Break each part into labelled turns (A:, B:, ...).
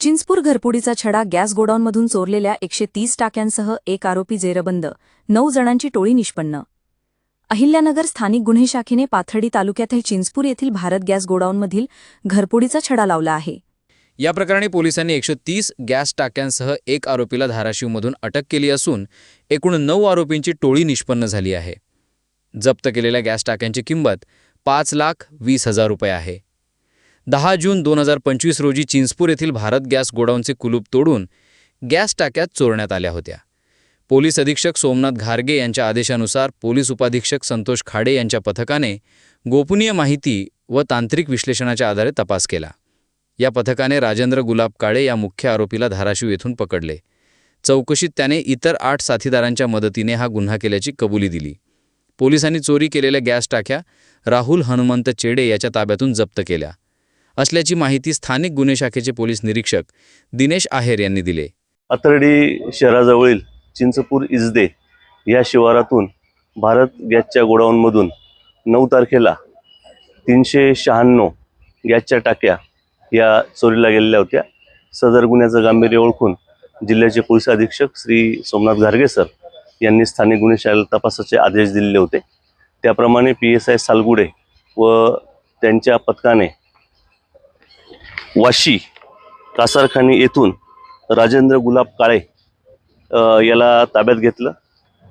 A: चिंचपूर घरपुडीचा छडा गॅस गोडाऊनमधून चोरलेल्या एकशे तीस टाक्यांसह एक आरोपी जेरबंद नऊ जणांची टोळी निष्पन्न. अहिल्यानगर स्थानिक गुन्हे शाखेने पाथर्डी तालुक्यातील चिंचपूर येथील भारत गॅस गोडाऊनमधील घरपुडीचा छडा लावला आहे.
B: या प्रकरणी पोलिसांनी एकशे तीस गॅस टाक्यांसह एक आरोपीला धाराशिवमधून अटक केली असून एकूण नऊ आरोपींची टोळी निष्पन्न झाली आहे. जप्त केलेल्या गॅस टाक्यांची किंमत पाच लाख वीस हजार रुपये आहे. दहा जून दोन हजार पंचवीस रोजी चिंचपूर येथील भारत गॅस गोडाऊनचे कुलूप तोडून गॅस टाक्यात चोरण्यात आल्या होत्या. पोलीस अधीक्षक सोमनाथ घारगे यांच्या आदेशानुसार पोलीस उपाधीक्षक संतोष खाडे यांच्या पथकाने गोपनीय माहिती व तांत्रिक विश्लेषणाच्या आधारे तपास केला. या पथकाने राजेंद्र गुलाब काळे या मुख्य आरोपीला धाराशिव येथून पकडले. चौकशीत त्याने इतर आठ साथीदारांच्या मदतीने हा गुन्हा केल्याची कबुली दिली. पोलिसांनी चोरी केलेल्या गॅस टाक्या राहुल हनुमंत चेडे याच्या ताब्यातून जप्त केल्या. असल्याची माहिती स्थानिक गुन्हे शाखेचे पोलीस निरीक्षक दिनेश आहेर यांनी दिले.
C: अतर्डी शहराजवळील चिंचपूर इजदे या शिवारातून भारत गॅसच्या गोडाऊनमधून नऊ तारखेला तीनशे शहाण्णव गॅसच्या टाक्या या चोरीला गेलेल्या होत्या. सदर गुन्ह्याचं गांभीर्य ओळखून जिल्ह्याचे पोलीस अधीक्षक श्री सोमनाथ घारगे सर यांनी स्थानिक गुन्हे शाळेला तपासाचे आदेश दिलेले होते. त्याप्रमाणे पी एस आय सालगुडे व त्यांच्या पथकाने वाशी कासारखानी येथून राजेंद्र गुलाब काळे याला ताब्यात घेतलं.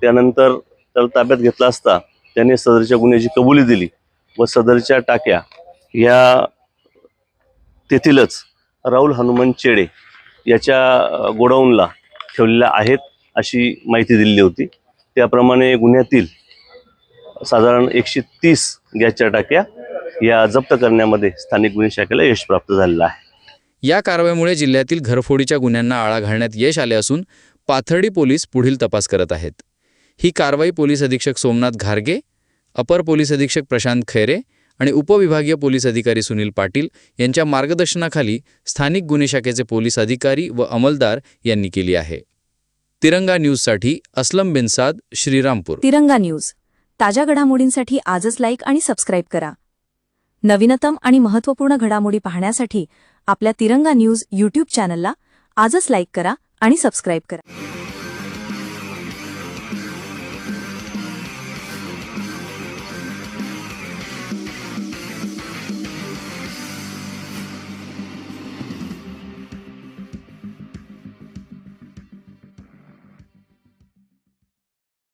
C: त्यानंतर त्याला ताब्यात घेतला असता त्याने सदरच्या गुन्ह्याची कबुली दिली व सदरच्या टाक्या ह्या तेथीलच राहुल हनुमान चेडे याच्या गोडाऊनला ठेवलेल्या आहेत अशी माहिती दिलेली होती. त्याप्रमाणे गुन्ह्यातील साधारण एकशे तीस गॅसच्या टाक्या या जप्त करण्यामध्ये स्थानिक गुन्हे शाखेला यश प्राप्त झालेलं आहे.
B: या कारवाईमुळे जिल्ह्यातील घरफोडीच्या गुन्ह्यांना आळा घालण्यात यश आले असून पाथर्डी पोलीस पुढील तपास करत आहेत. ही कारवाई पोलीस अधीक्षक सोमनाथ घारगे अपर पोलीस अधीक्षक प्रशांत खैरे आणि उपविभागीय पोलीस अधिकारी सुनील पाटील यांच्या मार्गदर्शनाखाली स्थानिक गुन्हे शाखेचे पोलीस अधिकारी व अंमलदार यांनी केली आहे. तिरंगा न्यूजसाठी असलम बिनसाद श्रीरामपूर.
A: तिरंगा न्यूज. ताज्या घडामोडींसाठी आजच लाईक आणि सबस्क्राईब करा. नवीनतम आणि महत्त्वपूर्ण घडामोडी पाहण्यासाठी आपल्या तिरंगा न्यूज यूट्यूब चॅनलला आजच लाईक करा आणि सबस्क्राईब करा.